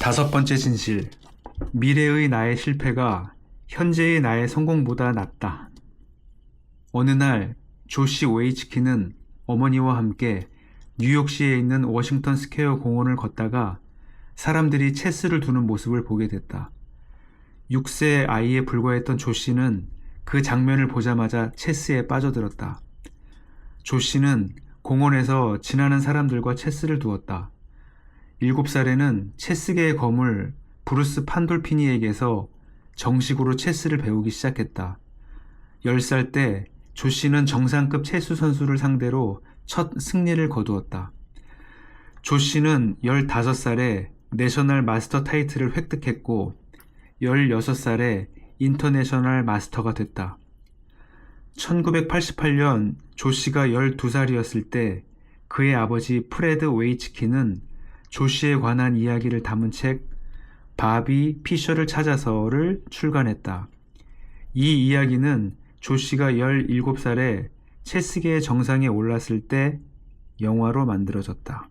다섯 번째 진실. 미래의 나의 실패가 현재의 나의 성공보다 낫다. 어느 날 조시 웨이츠키는 어머니와 함께 뉴욕시에 있는 워싱턴 스퀘어 공원을 걷다가 사람들이 체스를 두는 모습을 보게 됐다. 6세 아이에 불과했던 조 씨는 그 장면을 보자마자 체스에 빠져들었다. 조 씨는 공원에서 지나는 사람들과 체스를 두었다. 7살에는 체스계의 거물 브루스 판돌피니에게서 정식으로 체스를 배우기 시작했다. 10살 때 조 씨는 정상급 체스 선수를 상대로 첫 승리를 거두었다. 조 씨는 15살에 내셔널 마스터 타이틀을 획득했고 16살에 인터내셔널 마스터가 됐다. 1988년 조 씨가 12살이었을 때 그의 아버지 프레드 웨이츠키는 조 씨에 관한 이야기를 담은 책 바비 피셔를 찾아서를 출간했다. 이 이야기는 조 씨가 17살에 체스계의 정상에 올랐을 때 영화로 만들어졌다.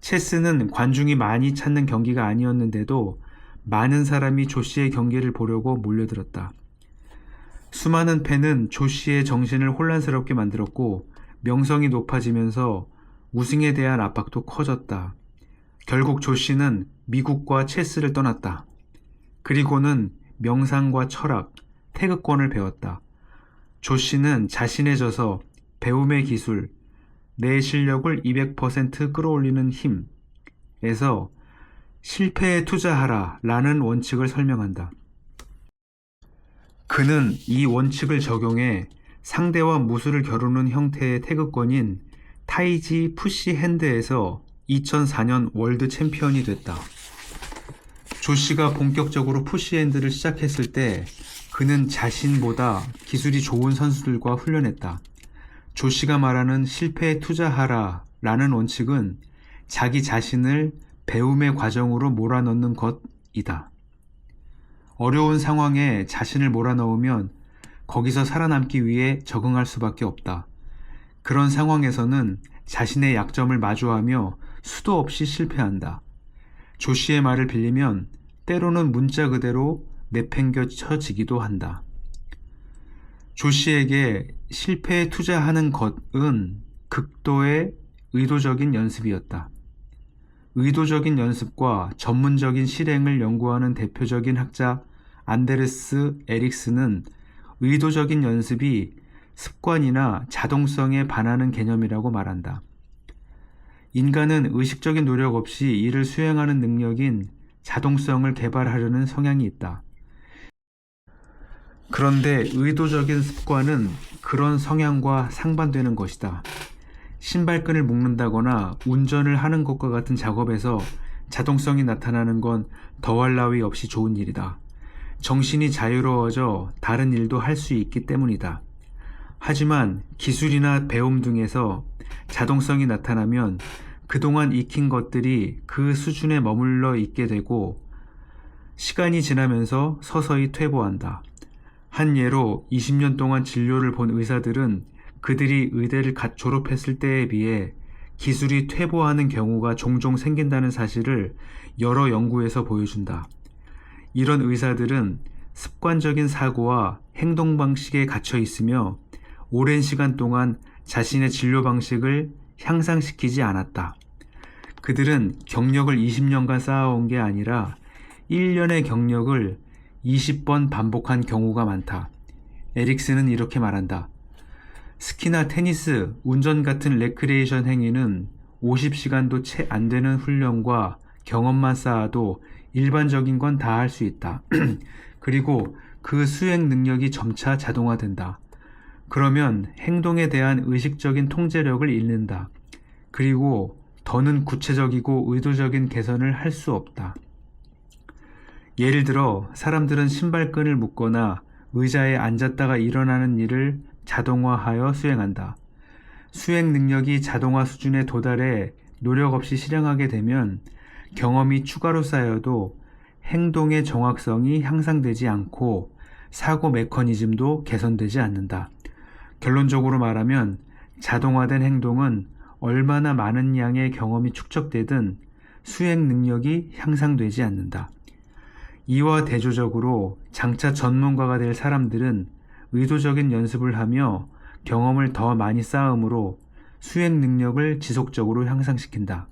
체스는 관중이 많이 찾는 경기가 아니었는데도 많은 사람이 조 씨의 경기를 보려고 몰려들었다. 수많은 팬은 조 씨의 정신을 혼란스럽게 만들었고 명성이 높아지면서 우승에 대한 압박도 커졌다. 결국 조 씨는 미국과 체스를 떠났다. 그리고는 명상과 철학, 태극권을 배웠다. 조 씨는 자신에 져서 배움의 기술, 내 실력을 200% 끌어올리는 힘에서 실패에 투자하라 라는 원칙을 설명한다. 그는 이 원칙을 적용해 상대와 무술을 겨루는 형태의 태극권인 타이지 푸시 핸드에서 2004년 월드 챔피언이 됐다. 조 씨가 본격적으로 푸시 핸드를 시작했을 때 그는 자신보다 기술이 좋은 선수들과 훈련했다. 조 씨가 말하는 실패에 투자하라 라는 원칙은 자기 자신을 배움의 과정으로 몰아넣는 것이다. 어려운 상황에 자신을 몰아넣으면 거기서 살아남기 위해 적응할 수밖에 없다. 그런 상황에서는 자신의 약점을 마주하며 수도 없이 실패한다. 조 씨의 말을 빌리면 때로는 문자 그대로 내팽겨쳐지기도 한다. 조 씨에게 실패에 투자하는 것은 극도의 의도적인 연습이었다. 의도적인 연습과 전문적인 실행을 연구하는 대표적인 학자 안데르스 에릭스는 의도적인 연습이 습관이나 자동성에 반하는 개념이라고 말한다. 인간은 의식적인 노력 없이 이를 수행하는 능력인 자동성을 개발하려는 성향이 있다. 그런데 의도적인 습관은 그런 성향과 상반되는 것이다. 신발끈을 묶는다거나 운전을 하는 것과 같은 작업에서 자동성이 나타나는 건 더할 나위 없이 좋은 일이다. 정신이 자유로워져 다른 일도 할 수 있기 때문이다. 하지만 기술이나 배움 등에서 자동성이 나타나면 그동안 익힌 것들이 그 수준에 머물러 있게 되고 시간이 지나면서 서서히 퇴보한다. 한 예로 20년 동안 진료를 본 의사들은 그들이 의대를 갓 졸업했을 때에 비해 기술이 퇴보하는 경우가 종종 생긴다는 사실을 여러 연구에서 보여준다. 이런 의사들은 습관적인 사고와 행동 방식에 갇혀 있으며 오랜 시간 동안 자신의 진료 방식을 향상시키지 않았다. 그들은 경력을 20년간 쌓아온 게 아니라 1년의 경력을 20번 반복한 경우가 많다. 에릭스는 이렇게 말한다. 스키나 테니스, 운전 같은 레크레이션 행위는 50시간도 채 안 되는 훈련과 경험만 쌓아도 일반적인 건 다 할 수 있다. 그리고 그 수행 능력이 점차 자동화된다. 그러면 행동에 대한 의식적인 통제력을 잃는다. 그리고 더는 구체적이고 의도적인 개선을 할 수 없다. 예를 들어 사람들은 신발끈을 묶거나 의자에 앉았다가 일어나는 일을 자동화하여 수행한다. 수행 능력이 자동화 수준에 도달해 노력 없이 실행하게 되면 경험이 추가로 쌓여도 행동의 정확성이 향상되지 않고 사고 메커니즘도 개선되지 않는다. 결론적으로 말하면 자동화된 행동은 얼마나 많은 양의 경험이 축적되든 수행 능력이 향상되지 않는다. 이와 대조적으로 장차 전문가가 될 사람들은 의도적인 연습을 하며 경험을 더 많이 쌓음으로 수행 능력을 지속적으로 향상시킨다.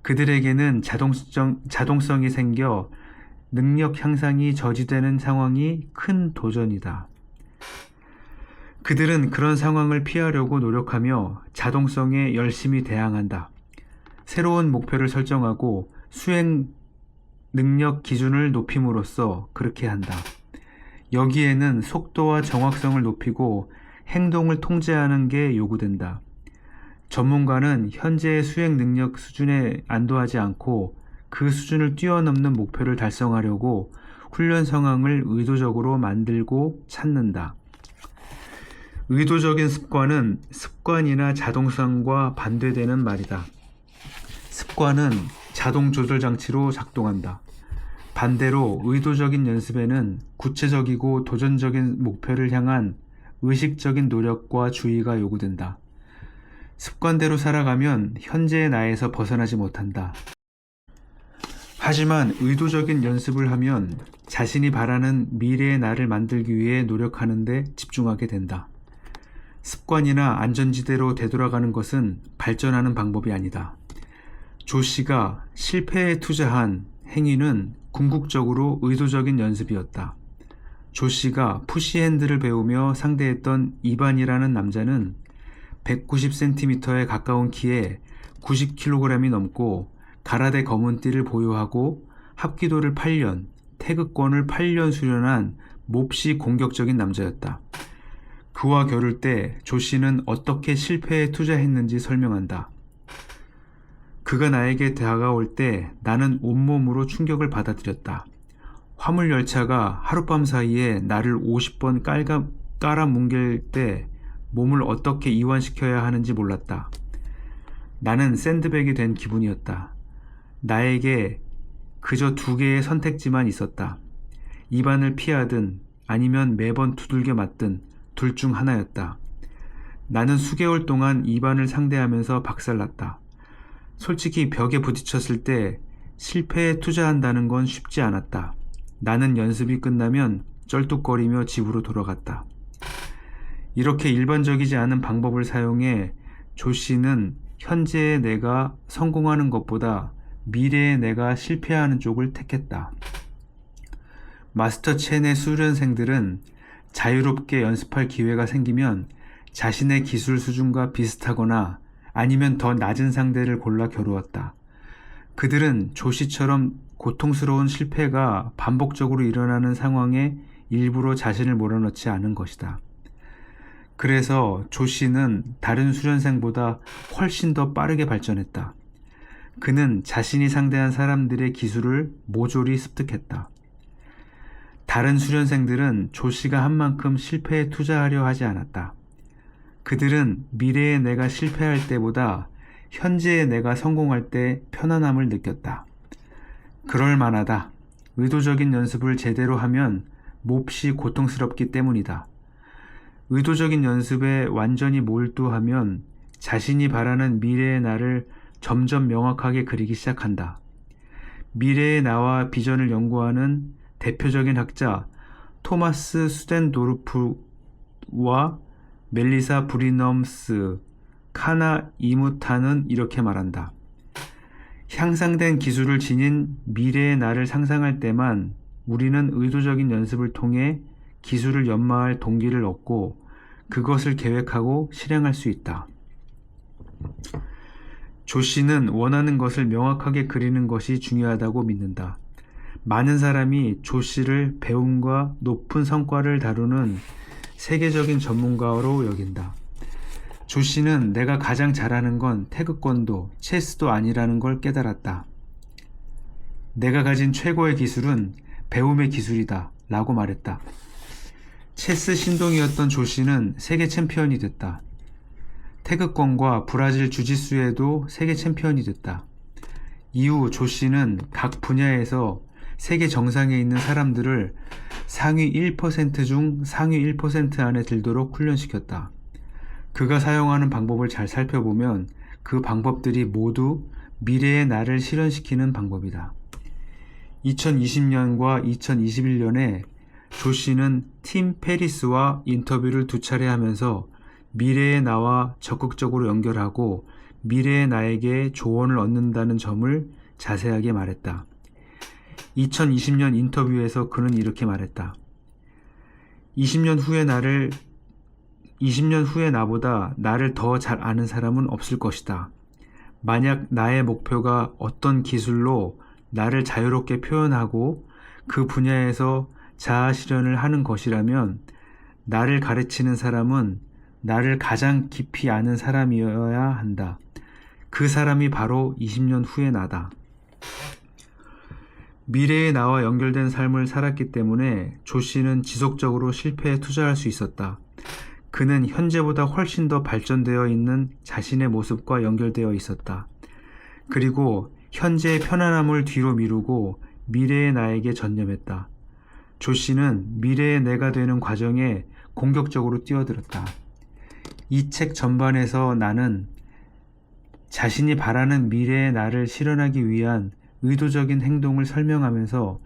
그들에게는 자동성, 자동성이 생겨 능력 향상이 저지되는 상황이 큰 도전이다. 그들은 그런 상황을 피하려고 노력하며 자동성에 열심히 대항한다. 새로운 목표를 설정하고 수행 능력 기준을 높임으로써 그렇게 한다. 여기에는 속도와 정확성을 높이고 행동을 통제하는 게 요구된다. 전문가는 현재의 수행 능력 수준에 안도하지 않고 그 수준을 뛰어넘는 목표를 달성하려고 훈련 상황을 의도적으로 만들고 찾는다. 의도적인 습관은 습관이나 자동성과 반대되는 말이다. 습관은 자동 조절 장치로 작동한다. 반대로 의도적인 연습에는 구체적이고 도전적인 목표를 향한 의식적인 노력과 주의가 요구된다. 습관대로 살아가면 현재의 나에서 벗어나지 못한다. 하지만 의도적인 연습을 하면 자신이 바라는 미래의 나를 만들기 위해 노력하는데 집중하게 된다. 습관이나 안전지대로 되돌아가는 것은 발전하는 방법이 아니다. 조 씨가 실패에 투자한 행위는 궁극적으로 의도적인 연습이었다. 조 씨가 푸시핸드를 배우며 상대했던 이반이라는 남자는 190cm에 가까운 키에 90kg이 넘고 가라데 검은 띠를 보유하고 합기도를 8년, 태극권을 8년 수련한 몹시 공격적인 남자였다. 그와 겨룰 때 조 씨는 어떻게 실패에 투자했는지 설명한다. 그가 나에게 다가올 때 나는 온몸으로 충격을 받아들였다. 화물 열차가 하룻밤 사이에 나를 50번 깔가, 깔아뭉갤 때 몸을 어떻게 이완시켜야 하는지 몰랐다. 나는 샌드백이 된 기분이었다. 나에게 그저 두 개의 선택지만 있었다. 입안을 피하든 아니면 매번 두들겨 맞든 둘 중 하나였다. 나는 수개월 동안 입안을 상대하면서 박살났다. 솔직히 벽에 부딪혔을 때 실패에 투자한다는 건 쉽지 않았다. 나는 연습이 끝나면 쩔뚝거리며 집으로 돌아갔다. 이렇게 일반적이지 않은 방법을 사용해 조 씨는 현재의 내가 성공하는 것보다 미래의 내가 실패하는 쪽을 택했다. 마스터 첸의 수련생들은 자유롭게 연습할 기회가 생기면 자신의 기술 수준과 비슷하거나 아니면 더 낮은 상대를 골라 겨루었다. 그들은 조씨처럼 고통스러운 실패가 반복적으로 일어나는 상황에 일부러 자신을 몰아넣지 않은 것이다. 그래서 조 씨는 다른 수련생보다 훨씬 더 빠르게 발전했다. 그는 자신이 상대한 사람들의 기술을 모조리 습득했다. 다른 수련생들은 조 씨가 한 만큼 실패에 투자하려 하지 않았다. 그들은 미래의 내가 실패할 때보다 현재의 내가 성공할 때 편안함을 느꼈다. 그럴 만하다. 의도적인 연습을 제대로 하면 몹시 고통스럽기 때문이다. 의도적인 연습에 완전히 몰두하면 자신이 바라는 미래의 나를 점점 명확하게 그리기 시작한다. 미래의 나와 비전을 연구하는 대표적인 학자 토마스 수덴도르프와 멜리사 브리넘스, 카나 이무타는 이렇게 말한다. 향상된 기술을 지닌 미래의 나를 상상할 때만 우리는 의도적인 연습을 통해 기술을 연마할 동기를 얻고 그것을 계획하고 실행할 수 있다. 조 씨는 원하는 것을 명확하게 그리는 것이 중요하다고 믿는다. 많은 사람이 조 씨를 배움과 높은 성과를 다루는 세계적인 전문가로 여긴다. 조 씨는 내가 가장 잘하는 건 태극권도 체스도 아니라는 걸 깨달았다. 내가 가진 최고의 기술은 배움의 기술이다. 라고 말했다. 체스 신동이었던 조 씨는 세계 챔피언이 됐다. 태극권과 브라질 주짓수에도 세계 챔피언이 됐다. 이후 조 씨는 각 분야에서 세계 정상에 있는 사람들을 상위 1%중 상위 1% 안에 들도록 훈련시켰다. 그가 사용하는 방법을 잘 살펴보면 그 방법들이 모두 미래의 나를 실현시키는 방법이다. 2020년과 2021년에 조 씨는 팀 페리스와 인터뷰를 두 차례 하면서 미래의 나와 적극적으로 연결하고 미래의 나에게 조언을 얻는다는 점을 자세하게 말했다. 2020년 인터뷰에서 그는 이렇게 말했다. 20년 후의 나를 20년 후의 나보다 나를 더 잘 아는 사람은 없을 것이다. 만약 나의 목표가 어떤 기술로 나를 자유롭게 표현하고 그 분야에서 자아 실현을 하는 것이라면 나를 가르치는 사람은 나를 가장 깊이 아는 사람이어야 한다. 그 사람이 바로 20년 후의 나다. 미래의 나와 연결된 삶을 살았기 때문에 조 씨는 지속적으로 실패에 투자할 수 있었다. 그는 현재보다 훨씬 더 발전되어 있는 자신의 모습과 연결되어 있었다. 그리고 현재의 편안함을 뒤로 미루고 미래의 나에게 전념했다. 조 씨는 미래의 내가 되는 과정에 공격적으로 뛰어들었다. 이 책 전반에서 나는 자신이 바라는 미래의 나를 실현하기 위한 의도적인 행동을 설명하면서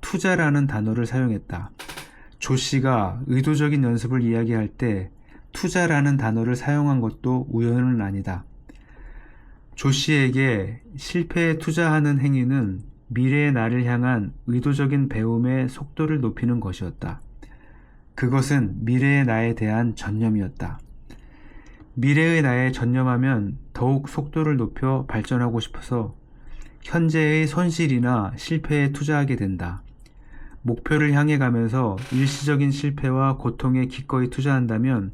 투자라는 단어를 사용했다. 조 씨가 의도적인 연습을 이야기할 때 투자라는 단어를 사용한 것도 우연은 아니다. 조 씨에게 실패에 투자하는 행위는 미래의 나를 향한 의도적인 배움의 속도를 높이는 것이었다. 그것은 미래의 나에 대한 전념이었다. 미래의 나에 전념하면 더욱 속도를 높여 발전하고 싶어서 현재의 손실이나 실패에 투자하게 된다. 목표를 향해 가면서 일시적인 실패와 고통에 기꺼이 투자한다면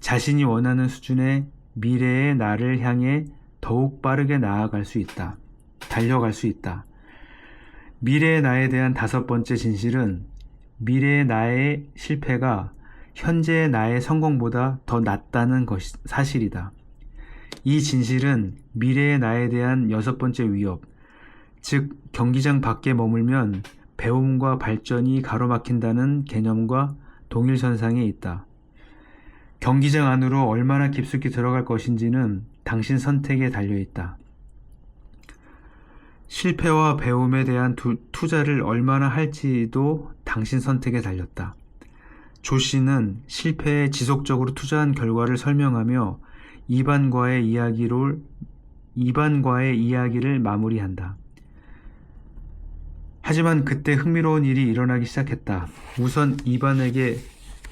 자신이 원하는 수준의 미래의 나를 향해 더욱 빠르게 나아갈 수 있다. 달려갈 수 있다. 미래의 나에 대한 다섯 번째 진실은 미래의 나의 실패가 현재의 나의 성공보다 더 낫다는 것이 사실이다. 이 진실은 미래의 나에 대한 여섯 번째 위협, 즉 경기장 밖에 머물면 배움과 발전이 가로막힌다는 개념과 동일선상에 있다. 경기장 안으로 얼마나 깊숙이 들어갈 것인지는 당신 선택에 달려 있다. 실패와 배움에 대한 두, 투자를 얼마나 할지도 당신 선택에 달렸다. 조 씨는 실패에 지속적으로 투자한 결과를 설명하며 이반과의 이야기를 이반과의 이야기를 마무리한다. 하지만 그때 흥미로운 일이 일어나기 시작했다. 우선 이반에게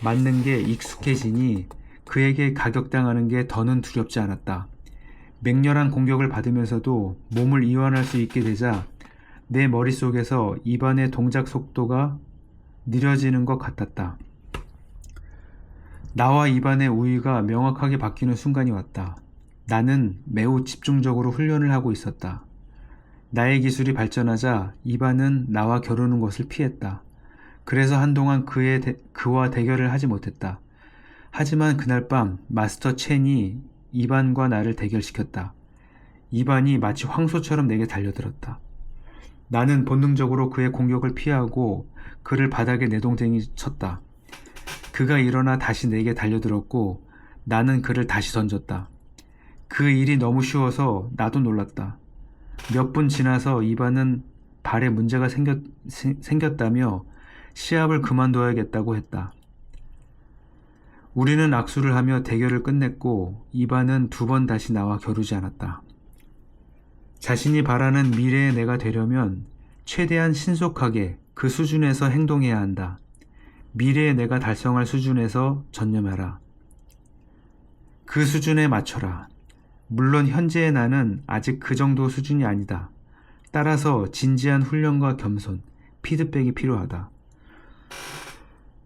맞는 게 익숙해지니 그에게 가격당하는 게 더는 두렵지 않았다. 맹렬한 공격을 받으면서도 몸을 이완할 수 있게 되자 내 머릿속에서 이반의 동작 속도가 느려지는 것 같았다. 나와 이반의 우위가 명확하게 바뀌는 순간이 왔다. 나는 매우 집중적으로 훈련을 하고 있었다. 나의 기술이 발전하자 이반은 나와 겨루는 것을 피했다. 그래서 한동안 그의 대, 그와 대결을 하지 못했다. 하지만 그날 밤 마스터 첸이 이반과 나를 대결시켰다. 이반이 마치 황소처럼 내게 달려들었다. 나는 본능적으로 그의 공격을 피하고 그를 바닥에 내동댕이 쳤다. 그가 일어나 다시 내게 달려들었고 나는 그를 다시 던졌다. 그 일이 너무 쉬워서 나도 놀랐다. 몇 분 지나서 이반은 발에 문제가 생겼, 생겼다며 시합을 그만둬야겠다고 했다. 우리는 악수를 하며 대결을 끝냈고 이반은 두 번 다시 나와 겨루지 않았다. 자신이 바라는 미래의 내가 되려면 최대한 신속하게 그 수준에서 행동해야 한다. 미래의 내가 달성할 수준에서 전념하라. 그 수준에 맞춰라. 물론 현재의 나는 아직 그 정도 수준이 아니다. 따라서 진지한 훈련과 겸손, 피드백이 필요하다.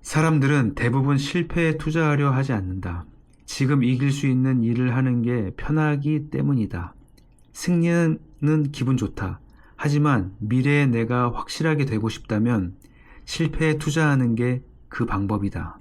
사람들은 대부분 실패에 투자하려 하지 않는다. 지금 이길 수 있는 일을 하는 게 편하기 때문이다. 승리는 기분 좋다. 하지만 미래의 내가 확실하게 되고 싶다면 실패에 투자하는 게 그 방법이다.